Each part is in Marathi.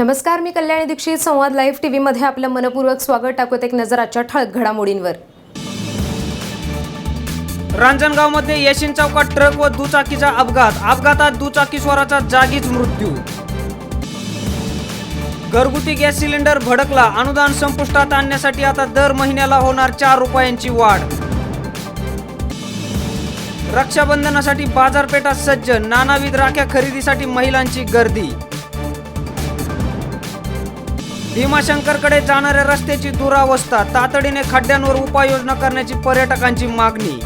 नमस्कार मी कल्याणी दीक्षित. संवाद लाईव्ह टी व्हीमध्ये आपलं मनपूर्वक स्वागत टाकूत एक नजर आजच्या ठळक घडामोडींवर. रांजणगावमध्ये येशीन चौकात ट्रक व दुचाकीचा अपघात. अपघातात दुचाकीस्वाराचा जागीच मृत्यू. घरगुती गॅस सिलेंडर भडकला. अनुदान संपुष्टात आणण्यासाठी आता दर महिन्याला होणार चार रुपयांची वाढ. रक्षाबंधनासाठी बाजारपेठा सज्ज. नानाविध राख्या खरेदीसाठी महिलांची गर्दी. भीमाशंकरकडे जाणाऱ्या रस्त्याची दुरावस्था तातडीने खड्ड्यांवर उपाययोजना करण्याची पर्यटकांची मागणी.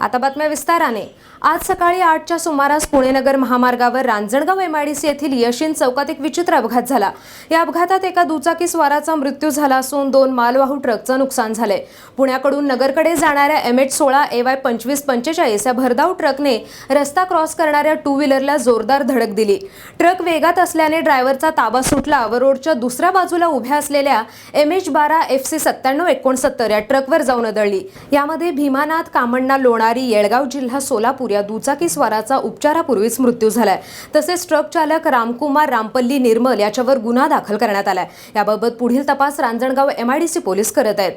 आता बातम्या विस्ताराने. आज सकाळी आठच्या सुमारास पुणे नगर महामार्गावर रांजणगाव एमआयडीसी येथील यशिन चौकात एक विचित्र अपघात झाला. या अपघातात एका दुचाकी स्वाराचा मृत्यू झाला असून दोन मालवाहू ट्रकचं नुकसान झालंय. पुण्याकडून नगरकडे जाणाऱ्या एम एच सोळा ए वाय पंचवीस पंचेचाळीस या भरधाव ट्रकने रस्ता क्रॉस करणाऱ्या टू व्हीलरला जोरदार धडक दिली. ट्रक वेगात असल्याने ड्रायव्हरचा ताबा सुटला व रोडच्या दुसऱ्या बाजूला उभ्या असलेल्या एम एच बारा एफ सी सत्त्याण्णव एकोणसत्तर या ट्रकवर जाऊन आदळली. यामध्ये भीमानाथ कामण्णा लोणारी येळगाव जिल्हा सोलापूर या दुचाकीस्वाराचा उपचारापूर्वीच मृत्यू झालाय. तसेच ट्रक चालक रामकुमार रामपल्ली निर्मल याच्यावर गुन्हा दाखल करण्यात आलाय. याबाबत पुढील तपास रांजणगाव एमआयडीसी पोलीस करत आहेत.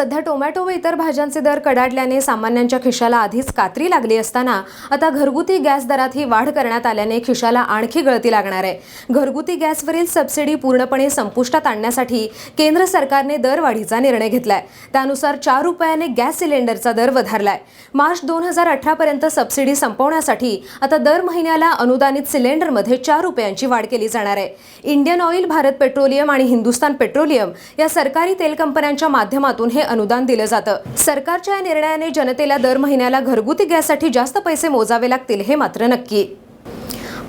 सध्या टोमॅटो व इतर भाज्यांचे दर कडाडल्याने सामान्यांच्या खिशाला आधीच कात्री लागली असताना आता घरगुती गॅस दरातही वाढ करण्यात आल्याने खिशाला आणखी गळती लागणार आहे. घरगुती गॅसवरील सबसिडी पूर्णपणे संपुष्टात आणण्यासाठी केंद्र सरकारने दरवाढीचा निर्णय घेतलाय. त्यानुसार चार रुपयाने गॅस सिलेंडरचा दर वधारलाय. मार्च दोन हजार अठरापर्यंत सबसिडी संपवण्यासाठी आता दर महिन्याला अनुदानित सिलेंडरमध्ये चार रुपयांची वाढ केली जाणार आहे. इंडियन ऑइल भारत पेट्रोलियम आणि हिंदुस्तान पेट्रोलियम या सरकारी तेल कंपन्यांच्या माध्यमातून हे अनुदान दिलं जातं. सरकारच्या या निर्णयाने जनतेला दर महिन्याला घरगुती गॅससाठी जास्त पैसे मोजावे लागतील हे मात्र नक्की.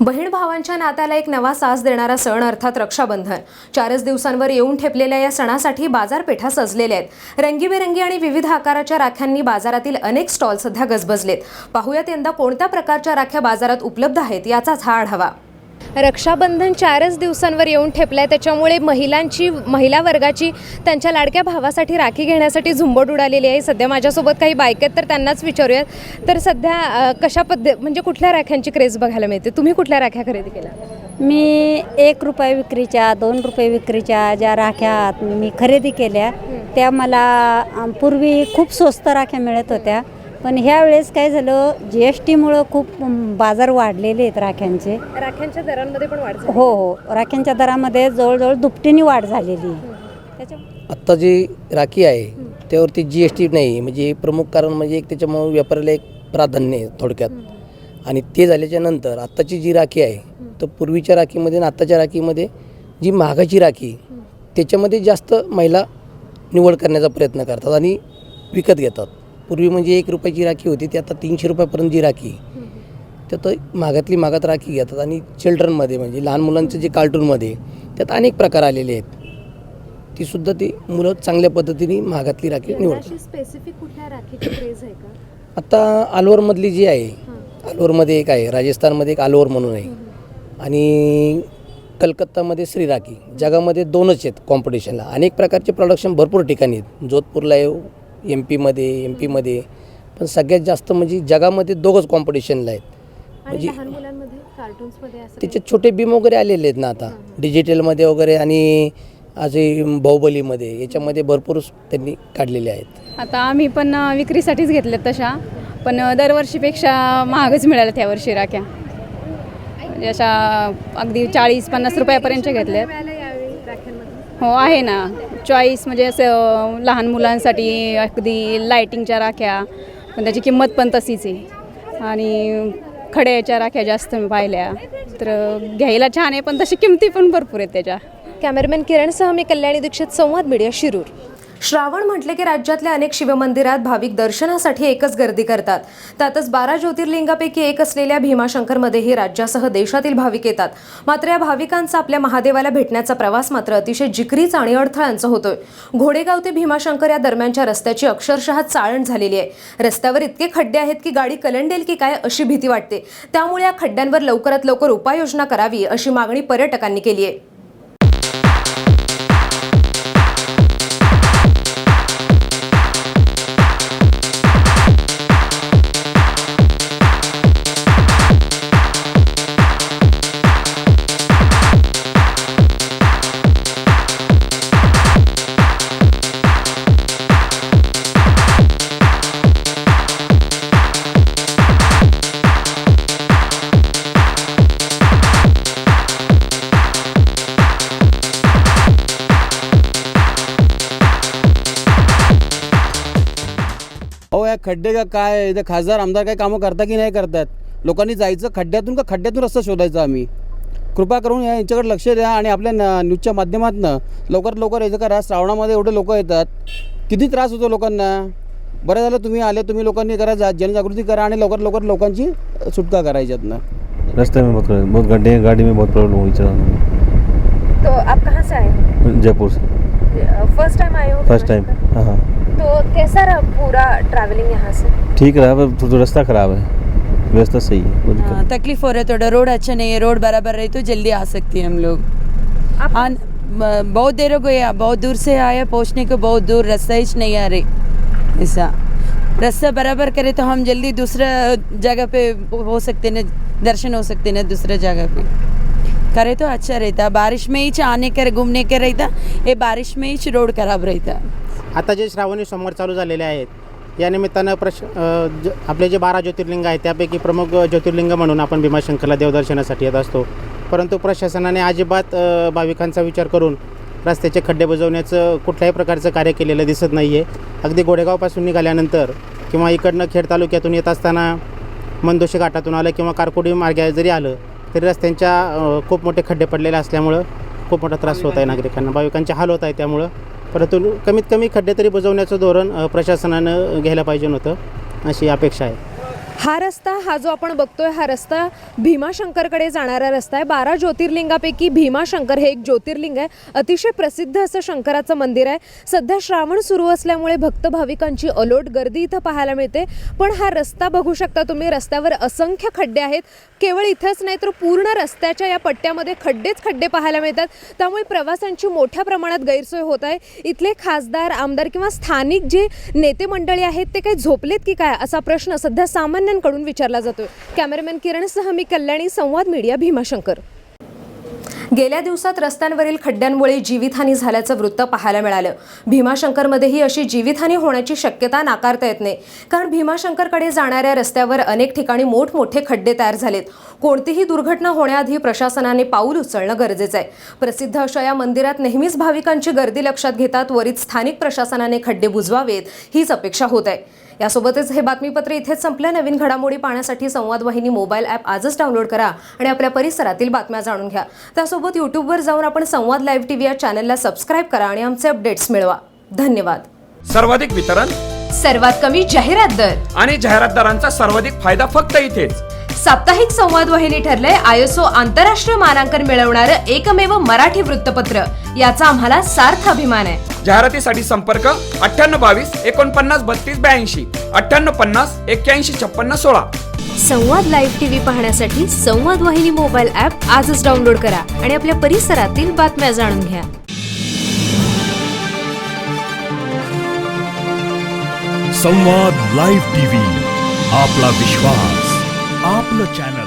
बहीण भावांच्या नात्याला एक नवा सास देणारा सण अर्थात रक्षाबंधन. चारच दिवसांवर येऊन ठेपलेल्या या सणासाठी बाजारपेठा सजलेल्या आहेत. रंगीबेरंगी आणि विविध आकाराच्या राख्यांनी बाजारातील अनेक स्टॉल सध्या गजबजलेत. पाहूयात यंदा कोणत्या प्रकारच्या राख्या बाजारात उपलब्ध आहेत याचाच हा आढावा. रक्षाबंधन चारच दिवसांवर येऊन ठेपलंय. त्याच्यामुळे महिलांची महिला वर्गाची त्यांच्या लाडक्या भावासाठी राखी घेण्यासाठी झुंबड उडालेली आहे. सध्या माझ्यासोबत काही बायक आहेत तर त्यांनाच विचारूयात. तर सध्या कशा पद्धत म्हणजे कुठल्या राख्यांची क्रेज बघायला मिळते? तुम्ही कुठल्या राख्या खरेदी केल्या? मी एक रुपये विक्रीच्या दोन रुपये विक्रीच्या ज्या राख्या मी खरेदी केल्या त्या मला पूर्वी खूप स्वस्त राख्या मिळत होत्या. पण ह्या वेळेस काय झालं जी एस टीमुळं खूप बाजार वाढलेले आहेत राख्यांचे. राख्यांच्या दरांमध्ये पण वाढ झाली. हो हो. राख्यांच्या दरामध्ये जवळजवळ दुपटीने वाढ झालेली आहे. त्याच्या आत्ता जी राखी आहे त्यावरती जी एस टी नाही म्हणजे प्रमुख कारण म्हणजे एक त्याच्यामुळे व्यापाऱ्याला एक प्राधान्य आहे थोडक्यात. आणि ते झाल्याच्यानंतर आत्ताची जी राखी आहे तर पूर्वीच्या राखीमध्ये आणि आत्ताच्या राखीमध्ये जी महागाची राखी त्याच्यामध्ये जास्त महिला निवड करण्याचा प्रयत्न करतात आणि विकत घेतात. पूर्वी म्हणजे एक रुपयाची राखी होती ती आता तीनशे रुपयापर्यंत जी राखी तर तो महागातली महागात राखी घेतात. आणि चिल्ड्रनमध्ये म्हणजे लहान मुलांचं जे कार्टूनमध्ये त्यात अनेक प्रकार आलेले आहेत. ती सुद्धा ती मुलं चांगल्या पद्धतीने महागातली राखी निवडतात. स्पेसिफिक कुठल्या राखीची क्रेज आहे का? आता आलवरमधली जी आहे आलवरमध्ये एक आहे राजस्थानमध्ये एक आलवर म्हणून आहे. आणि कलकत्तामध्ये श्रीराखी जगामध्ये दोनच आहेत कॉम्पिटिशनला अनेक प्रकारचे प्रोडक्शन भरपूर ठिकाणी आहेत. जोधपूरला आहे एम पीमध्ये एम पीमध्ये. पण सगळ्यात जास्त म्हणजे जगामध्ये दोघंच कॉम्पिटिशनला आहेत. म्हणजे त्याच्यात छोटे बीम वगैरे आलेले आहेत ना आता. डिजिटलमध्ये वगैरे आणि असे बाहुबलीमध्ये. याच्यामध्ये भरपूर त्यांनी काढलेले आहेत. आता आम्ही पण विक्रीसाठीच घेतल्यात तशा. पण दरवर्षीपेक्षा महागच मिळाल्या त्या वर्षी राख्या. म्हणजे अशा अगदी चाळीस पन्नास रुपयापर्यंतच्या घेतल्यात. हो आहे ना. चॉईस म्हणजे असं लहान मुलांसाठी अगदी लायटिंगच्या राख्या पण त्याची किंमत पण तशीच आहे. आणि खड्याच्या राख्या जास्त मी पाहिल्या. तर घ्यायला छान आहे पण तशी किमती पण भरपूर आहेत त्याच्या. कॅमेरामॅन किरणसह मी कल्याणी दीक्षित संवाद मीडिया शिरूर. श्रावण म्हटले की राज्यातल्या अनेक शिवमंदिरात भाविक दर्शनासाठी एकच गर्दी करतात. त्यातच बारा ज्योतिर्लिंगापैकी एक असलेल्या भीमाशंकरमध्येही राज्यासह देशातील भाविक येतात. मात्र या भाविकांचा आपल्या महादेवाला भेटण्याचा प्रवास मात्र अतिशय जिकरीचा आणि अडथळ्यांचा होतोय. घोडेगाव ते भीमाशंकर या दरम्यानच्या रस्त्याची अक्षरशः चाळण झालेली आहे. रस्त्यावर इतके खड्डे आहेत की गाडी कलंडेल की काय अशी भीती वाटते. त्यामुळे या खड्ड्यांवर लवकरात लवकर उपाययोजना करावी अशी मागणी पर्यटकांनी केली आहे. खड्डे का काय आहे? इथे खासदार आमदार काही कामं करता की नाही करतात? लोकांनी जायचं खड्ड्यातून का खड्ड्यातून रस्ता शोधायचा आम्ही? कृपा करून या यांच्याकडे लक्ष द्या आणि आपल्या न- न्यूजच्या माध्यमातून लवकरात लवकर यायचं करा. श्रावणामध्ये एवढे लोक येतात. किती त्रास होतो लोकांना? बरं झालं तुम्ही आले तुम्ही लोकांनी करा जा जनजागृती करा आणि लवकर लवकर लोकांची सुटका करा याच्यातनं रास्ते में बहुत बहुत गड्ढे हैं गाड़ी में बहुत प्रॉब्लम हुई चलाने तो आप कहाँ से आए में जयपुर से। फर्स्ट टाइम आए हो? फर्स्ट टाइम हाँ हाँ। तो कैसा रहा पूरा ट्रैवलिंग यहाँ से। ठीक रहा पर थोड़ा रास्ता ख़राब है। व्यवस्था सही है हाँ, तकलीफ़ हो रहा है थोड़ा रोड अच्छा नहीं है रोड बराबर रही तो जल्दी आ सकते हैं हम लोग। हाँ बहुत देर हो गई बहुत दूर से आया पहुँचने को बहुत दूर रास्ता ही नहीं आ रही। ऐसा। रास्ता बराबर करे तो हम जल्दी दूसरा जगह पे हो सकते ना दर्शन हो सकते ना दूसरा जगह पे। करे तो अच्छा रहता बारिश में ही आने कर घूमने के रहता ये बारिश में ही रोड खराब रहता। आता जे श्रावणी सोमवार चालू झालेले आहेत या निमित्तानं प्रश ज आपले जे बारा ज्योतिर्लिंग आहेत त्यापैकी प्रमुख ज्योतिर्लिंग म्हणून आपण भीमाशंकरला देवदर्शनासाठी येत असतो. परंतु प्रशासनाने अजिबात भाविकांचा विचार करून रस्त्याचे खड्डे बुजवण्याचं कुठल्याही प्रकारचं कार्य केलेलं दिसत नाही आहे अगदी गोडेगावपासून निघाल्यानंतर किंवा इकडनं खेड तालुक्यातून येत असताना मंदोशी घाटातून आलं किंवा कारकोडी मार्गे जरी आलं तरी रस्त्यांच्या खूप मोठे खड्डे पडलेले असल्यामुळं खूप मोठा त्रास होत आहे नागरिकांना. भाविकांचे हाल होत आहे त्यामुळं परंतु कमीत कमी खड्डे तरी बुजवण्याचं धोरण प्रशासनानं घ्यायला पाहिजे होतं अशी अपेक्षा आहे. हा रस्ता हा जो आपण बघतोय हा रस्ता भीमाशंकरकडे जाणारा रस्ता आहे. बारा ज्योतिर्लिंगापैकी भीमाशंकर हे एक ज्योतिर्लिंग आहे. अतिशय प्रसिद्ध असं शंकराचं मंदिर आहे. सध्या श्रावण सुरू असल्यामुळे भक्त भाविकांची अलोट गर्दी इथं पाहायला मिळते. पण हा रस्ता बघू शकता तुम्ही. रस्त्यावर असंख्य खड्डे आहेत. केवळ इथंच नाही तर पूर्ण रस्त्याच्या या पट्ट्यामध्ये खड्डेच खड्डे पाहायला मिळतात. त्यामुळे प्रवासांची मोठ्या प्रमाणात गैरसोय होत आहे. इथले खासदार आमदार किंवा स्थानिक जे नेते मंडळी आहेत ते काही झोपलेत की काय असा प्रश्न सध्या सामान्य तज्ज्ञांकडून विचारला जातोय. कॅमेरामॅन किरणसह मी कल्याणी संवाद मीडिया भीमाशंकर. गेल्या दिवसात रस्त्यांवरील खड्ड्यांमुळे जीवितहानी झाल्याचं वृत्त पाहायला मिळालं. भीमाशंकरमध्येही अशी जीवितहानी होण्याची शक्यता नाकारता येत नाही. कारण भीमाशंकरकडे जाणाऱ्या रस्त्यावर अनेक ठिकाणी मोठमोठे खड्डे तयार झालेत. कोणतीही दुर्घटना होण्याआधी प्रशासनाने पाऊल उचलणं गरजेचं आहे. प्रसिद्ध अशा या मंदिरात नेहमीच भाविकांची गर्दी लक्षात घेतात. त्वरित स्थानिक प्रशासनाने खड्डे बुजवावेत हीच अपेक्षा होत आहे. यासोबतच हे बातमीपत्र इथेच संपलं. नवीन घडामोडी पाहण्यासाठी संवाद वाहिनी मोबाईल ॲप आजच डाउनलोड करा आणि आपल्या परिसरातील बातम्या जाणून घ्या. त्यासोबत यूट्यूबवर जाऊन आपण संवाद लाईव्ह टीव्ही या चॅनलला सबस्क्राईब करा आणि आमचे अपडेट्स मिळवा. धन्यवाद. सर्वाधिक वितरण सर्वात कमी जाहिरात दर. आणि जाहिरातदारांचा सर्वाधिक फायदा फक्त इथेच. साप्ताहिक संवाद वाहिनी ठरलंय. आयएसओ आंतरराष्ट्रीय मानांकन मिळवणारं एकमेव मराठी वृत्तपत्र. याचा आम्हाला सार्थ अभिमान आहे. जाहिरातीसाठी संपर्क अठ्ठ्याण्णव बावीस एकोणपन्नास बत्तीस ब्याऐंशी. अठ्ठ्याण्णव पन्नास एक्क्याऐंशी छप्पन्न सोळा. संवाद लाईव्ह टीव्ही पाहण्यासाठी संवाद वाहिनी मोबाईल ॲप आजच डाउनलोड करा आणि आपल्या परिसरातील बातम्या जाणून घ्या. संवाद लाईव्ह टीव्ही आपला विश्वास. आपलं चॅनल